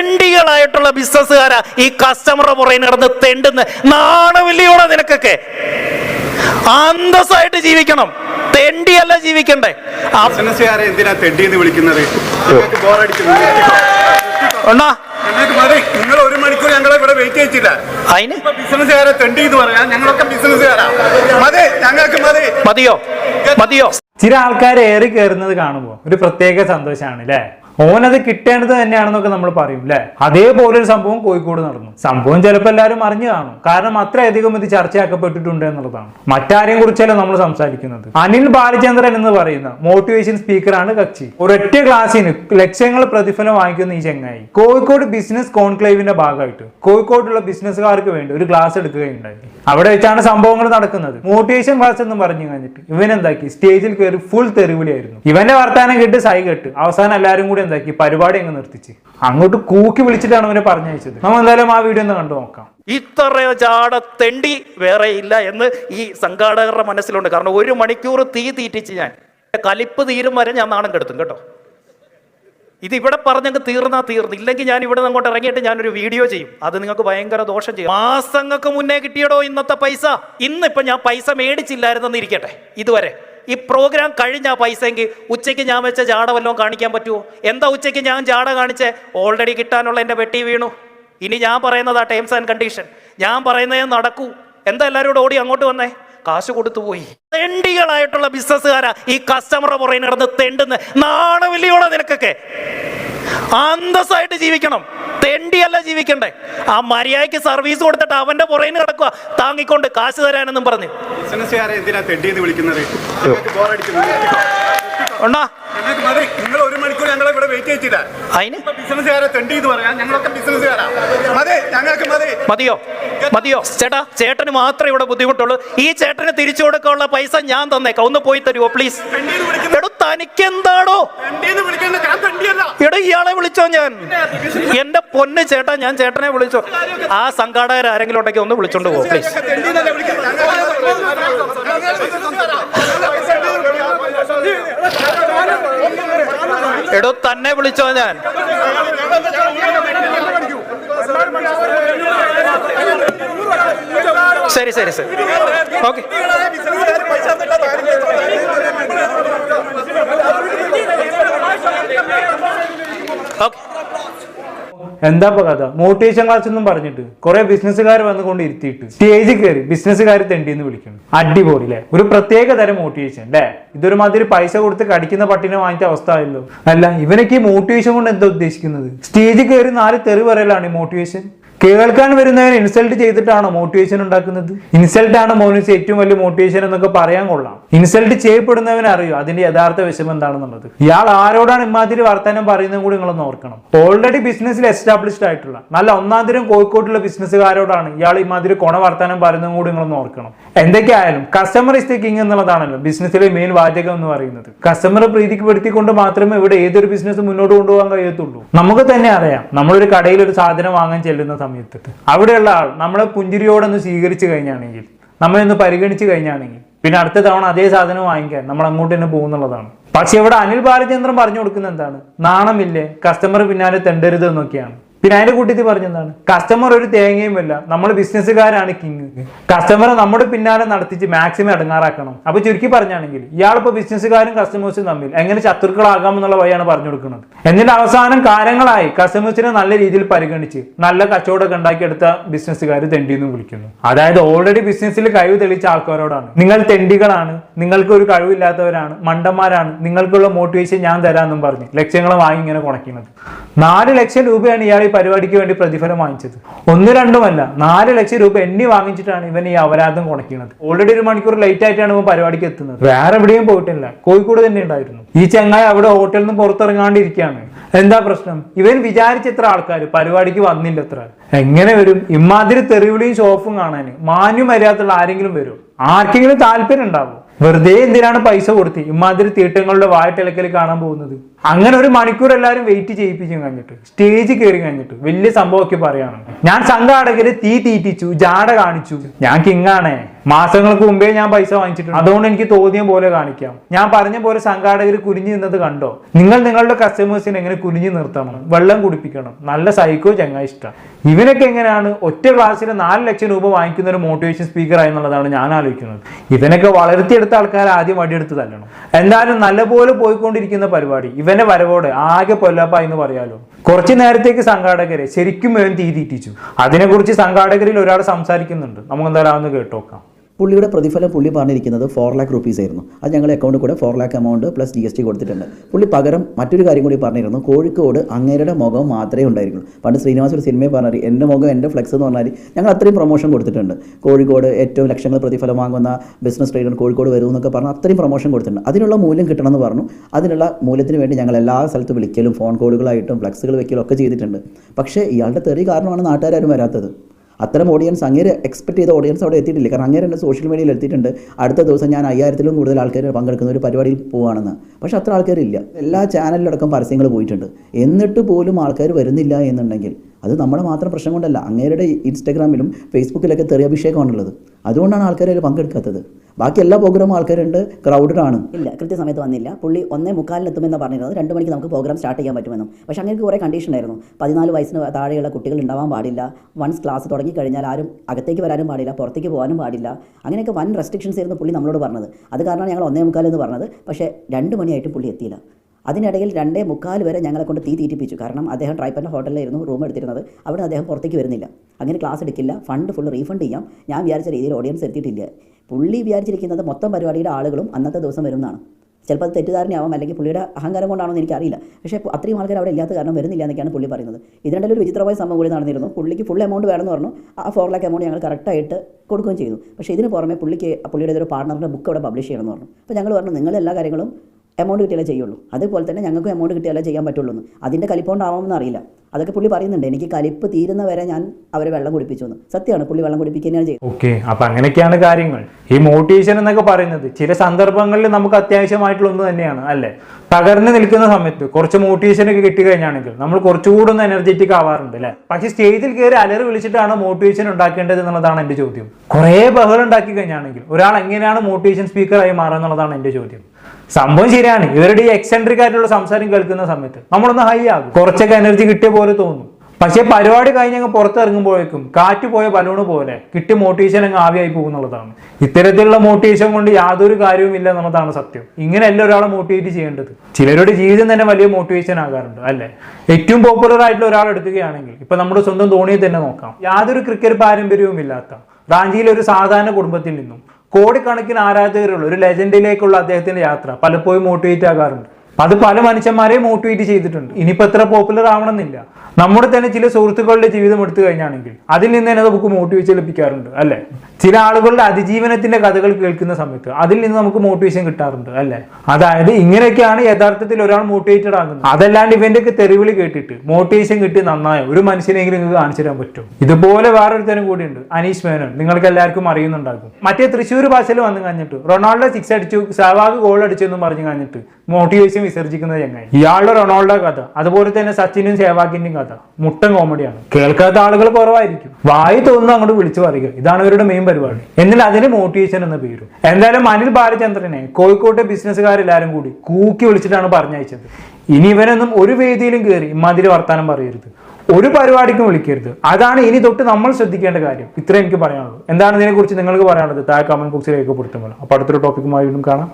തെണ്ടികളായിട്ടുള്ള ബിസിനസ്സുകാരാ ഈ കസ്റ്റമറുടെ പുറകെ നടന്ന് തെണ്ടുന്ന. നാണവില്ലിയോടെ നിനക്കൊക്കെ? അന്തസ്സായിട്ട് ജീവിക്കണം. തെണ്ടിയല്ല ജീവിക്കണ്ടേ. ആ ബിസിനസ്സുകാരെ എന്തിനാ വിളിക്കുന്നത്? അണ്ണാ. ഞങ്ങൾക്ക് മതി. നിങ്ങൾ ഒരു മണിക്കൂർ ഞങ്ങളെ ഇവിടെ വെയിറ്റ് ചെയ്യിച്ചില്ല അതിന് ഇപ്പൊ ബിസിനസ്സുകാരെ തെണ്ടി എന്ന് പറയാം. ഞങ്ങളൊക്കെ ബിസിനസ്സുകാരാ. മതി ഞങ്ങൾക്ക് മതി. മതിയോ? മതിയോ? ചില ആൾക്കാർ ഏറി കയറുന്നത് കാണുമ്പോൾ ഒരു പ്രത്യേക സന്തോഷമാണ് അല്ലേ ഓനത് കിട്ടേണ്ടത് തന്നെയാണെന്നൊക്കെ നമ്മൾ പറയും അല്ലേ അതേപോലെ ഒരു സംഭവം കോഴിക്കോട് നടന്നു. സംഭവം ചിലപ്പോൾ എല്ലാവരും അറിഞ്ഞു കാണും. കാരണം അത്രയധികം ഇത് ചർച്ചയാക്കപ്പെട്ടിട്ടുണ്ട് എന്നുള്ളതാണ്. മറ്റാരെയും കുറിച്ചല്ല നമ്മൾ സംസാരിക്കുന്നത്? അനിൽ ബാലചന്ദ്രൻ എന്ന് പറയുന്ന മോട്ടിവേഷൻ സ്പീക്കറാണ് കക്ഷി. ഒരൊറ്റ ക്ലാസ്സിന് ലക്ഷ്യങ്ങൾ പ്രതിഫലം വാങ്ങിക്കുന്ന ഈ ചെങ്ങായി. കോഴിക്കോട് ബിസിനസ് കോൺക്ലേവിന്റെ ഭാഗമായിട്ട് കോഴിക്കോട്ടുള്ള ബിസിനസ്സുകാർക്ക് വേണ്ടി ഒരു ക്ലാസ് എടുക്കുകയുണ്ടായി. അവിടെ വെച്ചാണ് സംഭവങ്ങൾ നടക്കുന്നത്. മോട്ടിവേഷൻ ക്ലാസ് എന്ന് പറഞ്ഞു കഴിഞ്ഞിട്ട് ഇവൻ എന്താക്കി സ്റ്റേജിൽ കയറി ഫുൾ തെരുവിളിയായിരുന്നു ഇവന്റെ വർത്താനം കേട്ട് സൈ കെട്ട്. അവസാനം എല്ലാവരും കൂടി എന്താക്കി? പരിപാടി അങ്ങ് നിർത്തിച്ച്. അങ്ങോട്ട് കൂക്കി വിളിച്ചിട്ടാണ് അവനെ പറഞ്ഞയച്ചത്. നമ്മൾ എന്തായാലും ആ വീഡിയോ ഒന്ന് കണ്ടു നോക്കാം. ഇത്ര ചാട തെണ്ടി വേറെ ഇല്ല എന്ന് ഈ സംഘാടകരുടെ മനസ്സിലുണ്ട്. കാരണം ഒരു മണിക്കൂർ തീ തീറ്റിച്ച് ഞാൻ. കലിപ്പ് തീരും വരെ ഞാൻ നാണം കെടുത്തും കേട്ടോ. ഇത് ഇവിടെ പറഞ്ഞങ്ങ് തീർന്നാ തീർന്നു. ഇല്ലെങ്കിൽ ഞാൻ ഇവിടെ അങ്ങോട്ട് ഇറങ്ങിയിട്ട് ഞാനൊരു വീഡിയോ ചെയ്യും. അത് നിങ്ങൾക്ക് ഭയങ്കര ദോഷം ചെയ്യും. മാസങ്ങൾക്ക് മുന്നേ കിട്ടിയടോ ഇന്നത്തെ പൈസ? ഇന്നിപ്പോൾ ഞാൻ പൈസ മേടിച്ചില്ലായിരുന്നെന്ന് ഇരിക്കട്ടെ. ഇതുവരെ. ഈ പ്രോഗ്രാം കഴിഞ്ഞ പൈസയെങ്കിൽ ഉച്ചയ്ക്ക് ഞാൻ വെച്ച ജാട വല്ലതും കാണിക്കാൻ പറ്റുമോ എന്താ ഉച്ചയ്ക്ക് ഞാൻ ജാട കാണിച്ചേ? ഓൾറെഡി കിട്ടാനുള്ള എന്റെ വെട്ടി വീണു. ഇനി ഞാൻ പറയുന്നതാ ടേംസ് ആൻഡ് കണ്ടീഷൻ ഞാൻ പറയുന്നതേ നടക്കൂ. എന്താ എല്ലാവരും കൂടെ ഓടി അങ്ങോട്ട് വന്നേ? കാശ് കൊടുത്തു പോയി. തെണ്ടികളായിട്ടുള്ള ബിസിനസ്സുകാരാ ഈ കസ്റ്റമറെ പുറകെ നടന്ന് തെണ്ടുന്ന. നാണവില്ലിയോടെ നിനക്കൊക്കെ. അന്തസ്സായിട്ട് ജീവിക്കണം. തെണ്ടിയല്ല ജീവിക്കണ്ടേ. ആ മര്യാദയ്ക്ക് സർവീസ് കൊടുത്തിട്ട് അവന്റെ പുറകിന് കിടക്കുക താങ്ങിക്കൊണ്ട് കാശ് തരാനെന്നും പറഞ്ഞു. ബിസിനസ്സുകാരെ എന്തിനാ വിളിക്കുന്നത്? ഞങ്ങളെ ഇവിടെ വെയിറ്റ് ചെയ്യിച്ചില്ല അതിന്? ബിസിനസ്സുകാരെ തെണ്ടി എന്ന് പറയാം. ഞങ്ങളൊക്കെ ബിസിനസ്സുകാരാ മതി ഞങ്ങൾക്ക് മതി. മതിയോ? മതിയോ? ചേട്ടാ ചേട്ടന് മാത്രമേ ഇവിടെ ബുദ്ധിമുട്ടുള്ളൂ. ഈ ചേട്ടന് തിരിച്ചു കൊടുക്കാനുള്ള പൈസ ഞാൻ തന്നേക്കാം. ഒന്ന് പോയി തരുമോ പ്ലീസ് എടോ ഞാൻ തെണ്ടിയല്ല എടോ ഇയാളെ വിളിച്ചോ ഞാൻ? എന്റെ പൊന്ന് ചേട്ടാ ഞാൻ ചേട്ടനെ വിളിച്ചോ? ആ സംഘാടകർ ആരെങ്കിലും ഉണ്ടെങ്കിൽ ഒന്ന് വിളിച്ചോണ്ട് പോകും പ്ലീസ് എടോ തന്നെ വിളിച്ചോ ഞാൻ. ശരി ശരി ശരി. ഓക്കെ. ഓക്കെ. എന്താ കഥ? മോട്ടിവേഷൻ ക്ലാസ് ഒന്നും പറഞ്ഞിട്ട് കുറെ ബിസിനസ്സുകാർ വന്നുകൊണ്ട് ഇരുത്തിയിട്ട് സ്റ്റേജിൽ കയറി ബിസിനസ്സുകാർ തെണ്ടിന്ന് വിളിക്കുന്നു. അടിപൊളി അല്ലേ ഒരു പ്രത്യേക തരം മോട്ടിവേഷൻ അല്ലേ ഇതൊരു മാതിരി പൈസ കൊടുത്ത് കടിക്കുന്ന പട്ടിനെ വാങ്ങിച്ച അവസ്ഥ ആയല്ലോ. അല്ല ഇവനൊക്കെ ഈ മോട്ടിവേഷൻ കൊണ്ട് എന്താ ഉദ്ദേശിക്കുന്നത്? സ്റ്റേജിൽ കയറി നാല് തെറി പറയലാണ് ഈ മോട്ടിവേഷൻ കേൾക്കാൻ വരുന്നവനെ ഇൻസൾട്ട് ചെയ്തിട്ടാണോ മോട്ടിവേഷൻ ഉണ്ടാക്കുന്നത്? ഇൻസൾട്ട് ആണ് മോനിസ് ഏറ്റവും വലിയ മോട്ടിവേഷൻ എന്നൊക്കെ പറയാൻ കൊള്ളാം. ഇൻസൾട്ട് ചെയ്യപ്പെടുന്നവനെ അറിയോ? അതിന്റെ യഥാർത്ഥ വിഷമം എന്താണെന്നുള്ളത്. ഇയാൾ ആരോടാണ് ഇമാതിരി വർത്തമാനം പറയുന്നത് കൂടി നിങ്ങളൊന്ന് ഓർക്കണം. ഓൾറെഡി ബിസിനസ്സിൽ എസ്റ്റാബ്ലിഷ്ഡ് ആയിട്ടുള്ള നല്ല ഒന്നാം തരം കോഴിക്കോട്ടുള്ള ബിസിനസ്സുകാരോടാണ് ഇയാൾ ഇമാതിരി കൊണ വർത്തമാനം പറയുന്നതും കൂടി നിങ്ങളൊന്ന് ഓർക്കണം. എന്തൊക്കെയായാലും കസ്റ്റമർ ഇസ് ദി കിങ് എന്നുള്ളതാണല്ലോ ബിസിനസ്സിലെ മെയിൻ വാചകം എന്ന് പറയുന്നത്. കസ്റ്റമറെ പ്രീതിപ്പെടുത്തിക്കൊണ്ട് മാത്രമേ ഇവിടെ ഏതൊരു ബിസിനസ് മുന്നോട്ട് കൊണ്ടുപോകാൻ കഴിയത്തുള്ളൂ. നമുക്ക് തന്നെ അറിയാം നമ്മളൊരു കടയിൽ ഒരു സാധനം വാങ്ങാൻ ചെല്ലുന്ന സമയത്ത് അവിടെയുള്ള ആൾ നമ്മളെ പുഞ്ചിരിയോടൊന്ന് സ്വീകരിച്ചു കഴിഞ്ഞാണെങ്കിൽ നമ്മളെ ഒന്ന് പരിഗണിച്ചു കഴിഞ്ഞാണെങ്കിൽ പിന്നെ അടുത്ത തവണ അതേ സാധനം വാങ്ങിക്കാൻ നമ്മൾ അങ്ങോട്ട് തന്നെ പോകുന്നുള്ളതാണ്. പക്ഷെ ഇവിടെ അനിൽ ബാലചന്ദ്രൻ പറഞ്ഞു കൊടുക്കുന്ന എന്താണ്? നാണമില്ലേ? കസ്റ്റമർ പിന്നാലെ തെണ്ടരുത് എന്നൊക്കെയാണ്. പിന്നെ അതിന്റെ കൂട്ടത്തിൽ പറഞ്ഞെന്താണ്? കസ്റ്റമർ ഒരു തേങ്ങയും വല്ല നമ്മൾ ബിസിനസ്സുകാരാണ് കിങ് കസ്റ്റമറെ നമ്മുടെ പിന്നാലെ നടത്തിച്ച് മാക്സിമം ഇടങ്ങാറാക്കണം. അപ്പൊ ചുരുക്കി പറഞ്ഞാണെങ്കിൽ ഇയാളിപ്പോ ബിസിനസ്സുകാരും കസ്റ്റമേഴ്സും തമ്മിൽ എങ്ങനെ ശത്രുക്കളാകാം എന്നുള്ള വഴിയാണ് പറഞ്ഞു കൊടുക്കുന്നത്. എന്നിട്ട് അവസാനം കാലങ്ങളായി കസ്റ്റമേഴ്സിനെ നല്ല രീതിയിൽ പരിഗണിച്ച് നല്ല കച്ചവടമൊക്കെ ഉണ്ടാക്കിയെടുത്ത ബിസിനസ്സുകാർ തെണ്ടി എന്ന് വിളിക്കുന്നു. അതായത് ഓൾറെഡി ബിസിനസ്സിൽ കഴിവ് തെളിയിച്ച ആൾക്കാരോടാണ്. നിങ്ങൾ തെണ്ടികളാണ് നിങ്ങൾക്ക് ഒരു കഴിവില്ലാത്തവരാണ് മണ്ടന്മാരാണ് നിങ്ങൾക്കുള്ള മോട്ടിവേഷൻ ഞാൻ തരാമെന്നും പറഞ്ഞ് ലക്ഷ്യങ്ങൾ വാങ്ങി ഇങ്ങനെ കുണയ്ക്കുന്നത് നാല് ലക്ഷം രൂപയാണ് ഇയാൾ പരിപാടിക്ക് വേണ്ടി പ്രതിഫലം വാങ്ങിച്ചത്. ഒന്ന് രണ്ടുമല്ല നാല് ലക്ഷം രൂപ എണ്ണി വാങ്ങിച്ചിട്ടാണ് ഇവൻ ഈ അപരാധം കുണയ്ക്കുന്നത് ഓൾറെഡി ഒരു മണിക്കൂർ ലേറ്റ് ആയിട്ടാണ് ഇവൻ പരിപാടിക്ക് എത്തുന്നത്. വേറെ എവിടെയും പോയിട്ടില്ല. കോഴിക്കോട് തന്നെ ഉണ്ടായിരുന്നു. ഈ ചെങ്ങായി അവിടെ ഹോട്ടലിൽ നിന്ന് പുറത്തിറങ്ങാണ്ടിരിക്കുകയാണ് എന്താ പ്രശ്നം? ഇവൻ വിചാരിച്ചത്ര ആൾക്കാർ പരിപാടിക്ക് വന്നില്ല എത്ര എങ്ങനെ വരും? ഇമാതിരി തെറിവിളിയും ഷോഫും കാണാൻ മാന്യം ആരെങ്കിലും വരും? ആർക്കെങ്കിലും താല്പര്യം ഉണ്ടാവും. വെറുതെ എന്തിനാണ് പൈസ കൊടുത്ത്? ഇമാതിരി തീട്ടങ്ങളുടെ വായട്ടിളക്കൽ കാണാൻ പോകുന്നത്. അങ്ങനെ ഒരു മണിക്കൂർ എല്ലാവരും വെയിറ്റ് ചെയ്യിപ്പിച്ചു കഴിഞ്ഞിട്ട് സ്റ്റേജ് കയറി കഴിഞ്ഞിട്ട് വലിയ സംഭവമൊക്കെ പറയാണ് ഞാൻ സംഘാടകര് തീ തീറ്റിച്ചു ജാട കാണിച്ചു. ഞാൻ കിങ്ങാണേ മാസങ്ങൾക്ക് മുമ്പേ ഞാൻ പൈസ വാങ്ങിച്ചിട്ടുണ്ട്. അതുകൊണ്ട് എനിക്ക് തോന്നിയ പോലെ കാണിക്കാം. ഞാൻ പറഞ്ഞ പോലെ സംഘാടകർ കുനിഞ്ഞു നിന്നത് കണ്ടോ? നിങ്ങൾ നിങ്ങളുടെ കസ്റ്റമേഴ്സിനെ എങ്ങനെ കുനിഞ്ഞു നിർത്തണം? വെള്ളം കുടിപ്പിക്കണം. നല്ല സൈക്കോ ചങ്ങ ഇഷ്ടം. ഇവനൊക്കെ എങ്ങനെയാണ്? ഒറ്റ ക്ലാസ്സിൽ നാല് ലക്ഷം രൂപ വാങ്ങിക്കുന്ന ഒരു മോട്ടിവേഷൻ സ്പീക്കർ ആയെന്നുള്ളതാണ് ഞാൻ ആലോചിക്കുന്നത് ഇവനൊക്കെ വളർത്തിയെടുത്ത ആൾക്കാർ ആദ്യം വടിയെടുത്ത് തല്ലണം. എന്തായാലും നല്ലപോലെ പോയിക്കൊണ്ടിരിക്കുന്ന പരിപാടി ഇവന്റെ വരവോടെ ആകെ പൊല്ലാപ്പ എന്ന് പറയാലോ. കുറച്ചു നേരത്തേക്ക് സംഘാടകരെ ശരിക്കും ഇവൻ തീ തീറ്റിച്ചു. അതിനെക്കുറിച്ച് സംഘാടകരിൽ ഒരാൾ സംസാരിക്കുന്നുണ്ട്. നമുക്ക് എന്തായാലും അതൊന്ന് കേട്ടോക്കാം. പുള്ളിയുടെ പ്രതിഫലം പുള്ളി പറഞ്ഞിരിക്കുന്നത് ഫോർ ലാക്ക് റുപ്പീസ് ആയിരുന്നു. അത് ഞങ്ങൾ അക്കൗണ്ടിൽ കൂടെ four lakh amount plus G S T കൊടുത്തിട്ടുണ്ട്. പുള്ളി പകരം മറ്റൊരു കാര്യം കൂടി പറഞ്ഞിരുന്നു. കോഴിക്കോട് അങ്ങേരുടെ മുഖം മാത്രമേ ഉണ്ടായിരിക്കുള്ളൂ പണ്ട് ശ്രീനിവാസ് ഒരു സിനിമയിൽ പറഞ്ഞാൽ എന്റെ മുഖം എന്റെ ഫ്ലെക്സ് എന്ന് പറഞ്ഞാൽ ഞങ്ങൾ അത്രയും പ്രൊമോഷൻ കൊടുത്തിട്ടുണ്ട്. കോഴിക്കോട് ഏറ്റവും ലക്ഷങ്ങൾ പ്രതിഫലം വാങ്ങുന്ന ബിസിനസ് ട്രേഡർ കോഴിക്കോട് വരും എന്നൊക്കെ പറഞ്ഞാൽ അത്രയും പ്രൊമോഷൻ കൊടുത്തിട്ടുണ്ട്. അതിനുള്ള മൂല്യം കിട്ടണമെന്ന് പറഞ്ഞു. അതിനുള്ള മൂല്യത്തിന് വേണ്ടി ഞങ്ങൾ എല്ലാ സ്ഥലത്തും വിളിക്കലും ഫോൺ കോളുകളായിട്ടും ഫ്ലെക്സുകൾ വെക്കലും ഒക്കെ ചെയ്തിട്ടുണ്ട്. പക്ഷേ ഇയാളുടെ തെറി കാരണമാണ് നാട്ടുകാരും വരാത്തത്. അത്തരം ഓഡിയൻസ് അങ്ങേര് എക്സ്പെക്ട് ചെയ്ത ഓഡിയൻസ് അവിടെ എത്തിയിട്ടില്ല. കാരണം അങ്ങേര് എന്റെ സോഷ്യൽ മീഡിയയിൽ എത്തിയിട്ടുണ്ട്. അടുത്ത ദിവസം ഞാൻ അയ്യായിരത്തിലും കൂടുതൽ ആൾക്കാർ പങ്കെടുക്കുന്ന ഒരു പരിപാടിയിൽ പോവുകയാണെന്ന് പക്ഷെ അത്ര ആൾക്കാരില്ല. എല്ലാ ചാനലിലടക്കം പരസ്യങ്ങൾ പോയിട്ടുണ്ട്. എന്നിട്ട് പോലും ആൾക്കാർ വരുന്നില്ല എന്നുണ്ടെങ്കിൽ അത് നമ്മുടെ മാത്രം പ്രശ്നം കൊണ്ടല്ല. അങ്ങേരുടെ ഇൻസ്റ്റാഗ്രാമിലും ഫേസ്ബുക്കിലൊക്കെ തെറി അഭിഷേകമാണുള്ളത്. അതുകൊണ്ടാണ് ആൾക്കാർ അതിൽ പങ്കെടുക്കാത്തത്. ബാക്കി എല്ലാ പ്രോഗ്രാമും ആൾക്കാരുണ്ട് ക്രൗഡഡ് ആണ്. ഇല്ല കൃത്യസമയത്ത് വന്നില്ല. പുള്ളി ഒന്നേ മുക്കാലിനെത്തുമെന്ന് പറഞ്ഞിരുന്നത്. രണ്ട് മണിക്ക് നമുക്ക് പ്രോഗ്രാം സ്റ്റാർട്ട് ചെയ്യാൻ പറ്റുമെന്നും. പക്ഷേ അങ്ങനെ കുറേ കണ്ടീഷൻ ആയിരുന്നു പതിനാല് വയസ്സിന് താഴെയുള്ള കുട്ടികൾ ഉണ്ടാവാൻ പാടില്ല. വൺസ് ക്ലാസ് തുടങ്ങി കഴിഞ്ഞാൽ ആരും അകത്തേക്ക് വരാനും പാടില്ല പുറത്തേക്ക് പോകാനും പാടില്ല. അങ്ങനെയൊക്കെ വൺ റെസ്ട്രിക്ഷൻസ് ആയിരുന്നു പുള്ളി നമ്മളോട് പറഞ്ഞത്. അത് കാരണമാണ് ഞങ്ങൾ ഒന്നേ മുക്കാലെന്ന് പറഞ്ഞത്. പക്ഷേ രണ്ട് മണിയായിട്ട് പുള്ളി എത്തിയില്ല. അതിനിടയിൽ രണ്ടേ മുക്കാൽ വരെ ഞങ്ങളെ കൊണ്ട് തീ തീറ്റിപ്പിച്ചു. കാരണം അദ്ദേഹം ട്രൈപ്പന്റെ ഹോട്ടലിലായിരുന്നു റൂം എടുത്തിരുന്നത്. അവിടെ അദ്ദേഹം പുറത്തേക്ക് വരുന്നില്ല. അങ്ങനെ ക്ലാസ് എടുക്കില്ല. ഫണ്ട് ഫുൾ റീഫണ്ട് ചെയ്യാം. ഞാൻ വിചാരിച്ച രീതിയിൽ ഓഡിയൻസ് എത്തിയിട്ടില്ല. പുള്ളി വിചാരിച്ചിരിക്കുന്നത് മൊത്തം പരിപാടിയുടെ ആളുകളും അന്നത്തെ ദിവസം വരുന്നതാണ്. ചിലപ്പോൾ അത് തെറ്റിദ്ധാരണയാവാം. അല്ലെങ്കിൽ പുള്ളിയുടെ അഹങ്കാരം കൊണ്ടാണോ എന്ന് എനിക്കറിയില്ല. പക്ഷേ അത്രയും ആൾക്കാർ അവിടെ ഇല്ലാത്ത കാരണം വരുന്നില്ല എന്നൊക്കെയാണ് പുള്ളി പറയുന്നത്. ഇതിനിടയിൽ ഒരു വിചിത്രമായ സംഭവം കൂടി നടന്നിരുന്നു. പുള്ളിക്ക് ഫുൾ എമൗണ്ട് വേണമെന്ന് പറഞ്ഞു. ആ ഫോർ ലാക്ക് എമൗണ്ട് ഞങ്ങൾ കറക്റ്റായിട്ട് കൊടുക്കുകയും ചെയ്തു. പക്ഷേ ഇതിന് പുറമെ പുള്ളിക്ക് പുള്ളിയുടെ ഒരു പാർട്ണറിന്റെ ബുക്ക് അവിടെ പബ്ലിഷ് ചെയ്യണമെന്ന് പറഞ്ഞു. അപ്പോൾ ഞങ്ങൾ പറഞ്ഞു നിങ്ങൾ എല്ലാ കാര്യങ്ങളും എമൗണ്ട് കിട്ടിയാലേ ചെയ്യുള്ളൂ. അതുപോലെ തന്നെ ഞങ്ങൾക്കും എമൗണ്ട് കിട്ടിയാലേ ചെയ്യാൻ പറ്റുള്ളൂ എന്ന്. അതിന്റെ കലിപ്പോണ്ടാവാമെന്ന് അറിയില്ല. അതൊക്കെ പുള്ളി പറയുന്നുണ്ട്. എനിക്ക് കലിപ്പ് തീരുന്ന വരെ ഞാൻ അവരെ വെള്ളം കുടിപ്പിച്ചു എന്ന്. സത്യമാണ് പുള്ളി വെള്ളം കുടിപ്പിക്കുകയാണ് ചെയ്യുന്നത്. ഓക്കെ അപ്പം അങ്ങനെയൊക്കെയാണ് കാര്യങ്ങൾ. ഈ മോട്ടിവേഷൻ എന്നൊക്കെ പറയുന്നത് ചില സന്ദർഭങ്ങളിൽ നമുക്ക് അത്യാവശ്യമായിട്ടുള്ള ഒന്ന് തന്നെയാണ് അല്ലേ? തകർന്നു നിൽക്കുന്ന സമയത്ത് കുറച്ച് മോട്ടിവേഷൻ ഒക്കെ കിട്ടി കഴിഞ്ഞാണെങ്കിൽ നമ്മൾ കുറച്ചുകൂടെ ഒന്ന് എനർജറ്റിക് ആവാറുണ്ട് അല്ലെ? പക്ഷെ സ്റ്റേജിൽ കയറി അലറി വിളിച്ചിട്ടാണ് മോട്ടിവേഷൻ ഉണ്ടാക്കേണ്ടത് എന്നുള്ളതാണ് എന്റെ ചോദ്യം. കുറേ ബഹളം ഉണ്ടാക്കി കഴിഞ്ഞാണെങ്കിൽ ഒരാൾ എങ്ങനെയാണ് മോട്ടിവേഷൻ സ്പീക്കറായി മാറുക എന്നുള്ളതാണ് എന്റെ ചോദ്യം. സംഭവം ശരിയാണ്. ഇവരുടെ ഈ എക്സെൻട്രിക് ആയിട്ടുള്ള സംസാരം കേൾക്കുന്ന സമയത്ത് നമ്മളൊന്ന് ഹൈ ആകും. കുറച്ചൊക്കെ എനർജി കിട്ടിയ പോലെ തോന്നും. പക്ഷേ പരിപാടി കഴിഞ്ഞ് അങ്ങ് പുറത്തിറങ്ങുമ്പോഴേക്കും കാറ്റ് പോയ ബലൂണ് പോലെ കിട്ടി മോട്ടിവേഷൻ അങ്ങ് ആവിയായി പോകുന്നുള്ളതാണ് ഇത്തരത്തിലുള്ള മോട്ടിവേഷൻ കൊണ്ട് യാതൊരു കാര്യവും ഇല്ല എന്നുള്ളതാണ് സത്യം. ഇങ്ങനെയല്ല ഒരാളെ മോട്ടിവേറ്റ് ചെയ്യേണ്ടത്? ചിലരുടെ ജീവിതം തന്നെ വലിയ മോട്ടിവേഷൻ ആകാറുണ്ട് അല്ലെ? ഏറ്റവും പോപ്പുലർ ആയിട്ടുള്ള ഒരാൾ എടുക്കുകയാണെങ്കിൽ ഇപ്പൊ നമ്മുടെ സ്വന്തം ധോണിയെ തന്നെ നോക്കാം. യാതൊരു ക്രിക്കറ്റ് പാരമ്പര്യവും ഇല്ലാത്ത റാഞ്ചിയിലെ ഒരു സാധാരണ കുടുംബത്തിൽ നിന്നും കോടിക്കണക്കിന് ആരാധകരുള്ള ഒരു ലെജൻഡിലേക്കുള്ള അദ്ദേഹത്തിന്റെ യാത്ര. പലപ്പോഴും മോട്ടിവേറ്റ് ആകാറുണ്ട്. അത് പല മനുഷ്യന്മാരെയും മോട്ടിവേറ്റ് ചെയ്തിട്ടുണ്ട്. ഇനിയിപ്പോൾ എത്ര പോപ്പുലർ ആവണമെന്നില്ല. നമ്മുടെ തന്നെ ചില സുഹൃത്തുക്കളുടെ ജീവിതം എടുത്തു കഴിഞ്ഞാണെങ്കിൽ അതിൽ നിന്ന് തന്നെ നമുക്ക് മോട്ടിവേഷൻ ലഭിക്കാറുണ്ട് അല്ലെ? ചില ആളുകളുടെ അതിജീവനത്തിന്റെ കഥകൾ കേൾക്കുന്ന സമയത്ത് അതിൽ നിന്ന് നമുക്ക് മോട്ടിവേഷൻ കിട്ടാറുണ്ട് അല്ലെ? അതായത് ഇങ്ങനെയൊക്കെയാണ് യഥാർത്ഥത്തിൽ ഒരാൾ മോട്ടിവേറ്റഡ് ആകുന്നത്. അതല്ലാണ്ട് ഇവന്റെ ഒക്കെ തെരുവിളി കേട്ടിട്ട് മോട്ടിവേഷൻ കിട്ടി നന്നായോ? ഒരു മനുഷ്യനെങ്കിലും നിങ്ങൾക്ക് കാണിച്ചു തരാൻ പറ്റും ഇതുപോലെ വേറൊരുത്തരും കൂടിയുണ്ട്. അനീഷ് മേനോൻ. നിങ്ങൾക്ക് എല്ലാവർക്കും അറിയുന്നുണ്ടാകും. മറ്റേ തൃശ്ശൂർ ഭാഷയിൽ വന്ന് കഴിഞ്ഞിട്ട് റൊണാൾഡോ സിക്സ് അടിച്ചു സഹവാഗ് ഗോൾ അടിച്ചു എന്ന് പറഞ്ഞു കഴിഞ്ഞിട്ട് മോട്ടിവേഷൻ വിസർജിക്കുന്നത് ചങ്ങായി ഇയാളുടെ റൊണാൾഡോ കഥ അതുപോലെ തന്നെ സച്ചിനും സേവാഗിന്റെയും കഥ മുട്ടൻ കോമഡിയാണ് കേൾക്കാത്ത ആളുകൾ കുറവായിരിക്കും. വായി തോന്നുന്നു അങ്ങോട്ട് വിളിച്ചു പറയുക. ഇതാണ് ഇവരുടെ മെയിൻ പരിപാടി. എന്നാൽ അതിന് മോട്ടിവേഷൻ എന്ന പേരും. എന്തായാലും അനിൽ ബാലചന്ദ്രനെ കോഴിക്കോട്ടെ ബിസിനസ്സുകാരെല്ലാരും കൂടി കൂക്കി വിളിച്ചിട്ടാണ് പറഞ്ഞയച്ചത്. ഇനി ഇവനൊന്നും ഒരു വേദിയിലും കയറി ഇമാതിരി വർത്താനം പറയരുത്. ഒരു പരിപാടിക്കും വിളിക്കരുത്. അതാണ് ഇനി തൊട്ട് നമ്മൾ ശ്രദ്ധിക്കേണ്ട കാര്യം. ഇത്രയും എനിക്ക് പറയാനുള്ളൂ. എന്താണ് ഇതിനെക്കുറിച്ച് നിങ്ങൾക്ക് പറയാനുള്ളത്? താഴെ കമന്റ് ബോക്സിൽ രേഖപ്പെടുത്തുമ്പോൾ അപ്പോൾ അടുത്തൊരു ടോപ്പിക്കുമായി വീണ്ടും കാണാം.